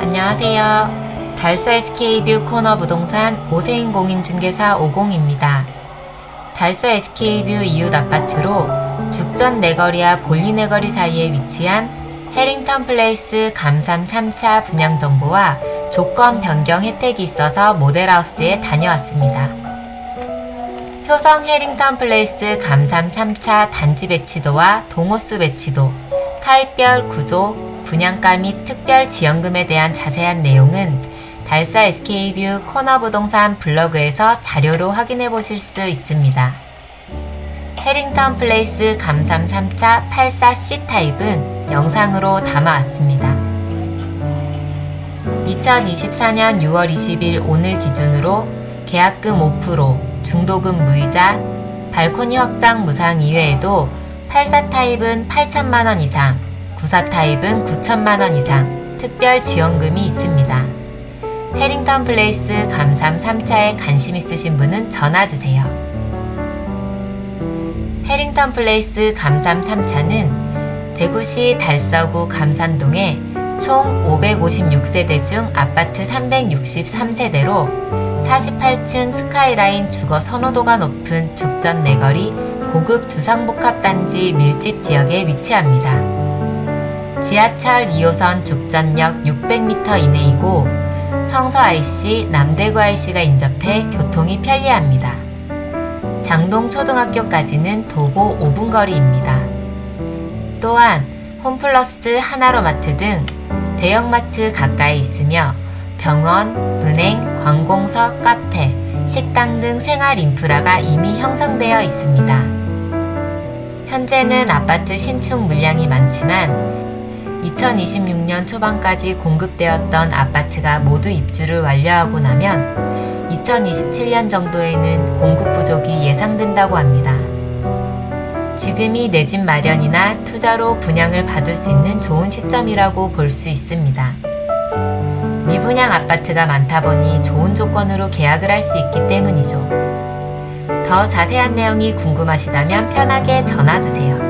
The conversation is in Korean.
안녕하세요. 달서 SK뷰 코너 부동산 오세인 공인중개사 50입니다. 달서 SK뷰 이웃 아파트로 죽전 내거리와 볼리 내거리 사이에 위치한 해링턴 플레이스 감삼 3차 분양 정보와 조건 변경 혜택이 있어서 모델하우스에 다녀왔습니다. 효성 해링턴 플레이스 감삼 3차 단지 배치도와 동호수 배치도, 타입별 구조, 분양가 및 특별 지원금에 대한 자세한 내용은 달사 SK뷰 코너 부동산 블로그에서 자료로 확인해 보실 수 있습니다. 해링턴 플레이스 감삼 3차 84C 타입은 영상으로 담아왔습니다. 2024년 6월 20일 오늘 기준으로 계약금 5%, 중도금 무이자, 발코니 확장 무상 이외에도 84 타입은 8천만원 이상, 94 타입은 9천만 원 이상 특별 지원금이 있습니다. 해링턴 플레이스 감삼 3차에 관심 있으신 분은 전화 주세요. 해링턴 플레이스 감삼 3차는 대구시 달서구 감산동에 총 556세대 중 아파트 363세대로 48층 스카이라인 주거 선호도가 높은 죽전 내거리 고급 주상복합단지 밀집 지역에 위치합니다. 지하철 2호선 죽전역 600m 이내이고 성서 IC, 남대구 IC가 인접해 교통이 편리합니다. 장동 초등학교까지는 도보 5분 거리입니다. 또한 홈플러스 하나로마트 등 대형마트 가까이 있으며 병원, 은행, 관공서, 카페, 식당 등 생활 인프라가 이미 형성되어 있습니다. 현재는 아파트 신축 물량이 많지만 2026년 초반까지 공급되었던 아파트가 모두 입주를 완료하고 나면 2027년 정도에는 공급 부족이 예상된다고 합니다. 지금이 내 집 마련이나 투자로 분양을 받을 수 있는 좋은 시점이라고 볼 수 있습니다. 미분양 아파트가 많다 보니 좋은 조건으로 계약을 할 수 있기 때문이죠. 더 자세한 내용이 궁금하시다면 편하게 전화 주세요.